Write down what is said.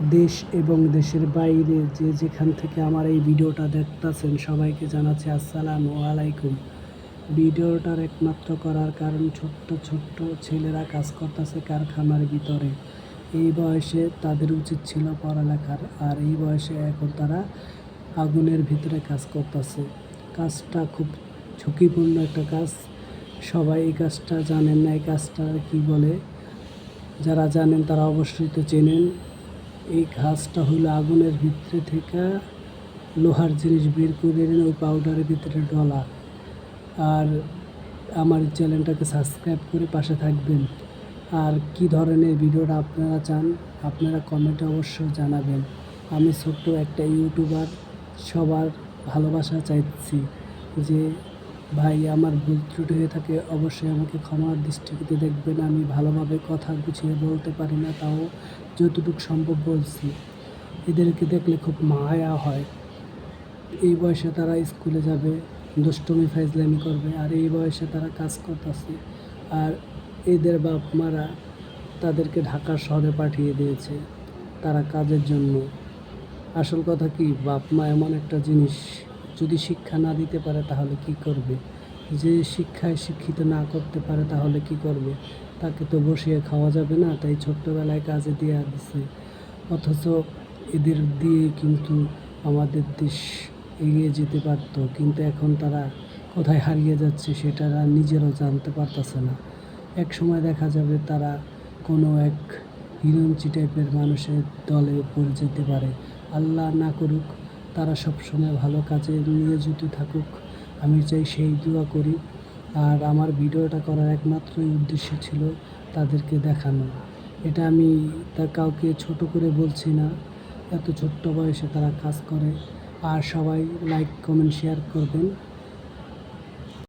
দেশ এবং দেশের বাইরে যে যেখান থেকে আমার এই ভিডিওটা দেখতেছেন সবাইকে জানাচ্ছি আসসালামু আলাইকুম। ভিডিওটার একমাত্র করার কারণ ছোট্ট ছোট্ট ছেলেরা কাজ করতেছে কারখানার ভিতরে। এই বয়সে তাদের উচিত ছিল পড়ালেখার, আর এই বয়সে এখন তারা আগুনের ভিতরে কাজ করতেছে। কাজটা খুব ঝুঁকিপূর্ণ একটা কাজ। সবাই এই কাজটা জানেন না, এই কাজটা কী বলে? যারা জানেন তারা অবশ্যই তো চেনেন। এই ঘাসটা হলো আগুনের ভিতরে থেকে লোহার জিনিস বের করে এনে ওই পাউডারের ভিতরে ডলা আর আমার চ্যানেলটাকে সাবস্ক্রাইব করে পাশে থাকবেন। আর কি ধরনের ভিডিওটা আপনারা চান, আপনারা কমেন্টে অবশ্যই জানাবেন। আমি ছোট্ট একটা ইউটিউবার, সবার ভালোবাসা চাইছি যে ভাই, আমার ভুল ত্রুটি হয়ে থাকে, অবশ্যই আমাকে ক্ষমার দৃষ্টিতে দেখবেন। আমি ভালোভাবে কথা গুছিয়ে বলতে পারি না, তাও যতটুকু সম্ভব বলছি। এদেরকে দেখলে খুব মায়া হয়। এই বয়সে তারা স্কুলে যাবে, দুষ্টমি, ফাইজলামি করবে, আর এই বয়সে তারা কাজ করতেছে। আর এদের বাপ মারা তাদেরকে ঢাকা শহরে পাঠিয়ে দিয়েছে, তারা কাজের জন্য। আসল কথা কি বাপ মা এমন একটা জিনিস যদি শিক্ষা না দিতে পারে তাহলে কি করবে? যে শিক্ষায় শিক্ষিত না করতে পারে তাহলে কি করবে? তাকে তো বসিয়ে খাওয়া যাবে না, তাই ছোট্টবেলায় কাজে দিয়ে দিছে। অথচ এদের দিয়ে কিন্তু আমাদের দেশ এগিয়ে যেতে পারত, কিন্তু এখন তারা কোথায় হারিয়ে যাচ্ছে সেটা নিজেরাও জানতে পারতেছে না। এক সময় দেখা যাবে তারা কোনো এক হিরঞ্চি টাইপের মানুষের দলে পড়ে যেতে পারে। আল্লাহ না করুক তারা সবসময় ভালো কাজে নিয়োজিত থাকুক। আমি চাই সেই দোয়া করি। আর আমার ভিডিওটা করার একমাত্রই উদ্দেশ্য ছিল তাদেরকে দেখানো। এটা আমি তার কাউকে ছোট করে বলছি না। এত ছোট্ট বয়সে তারা কাজ করে। আর সবাই লাইক কমেন্ট শেয়ার করবেন।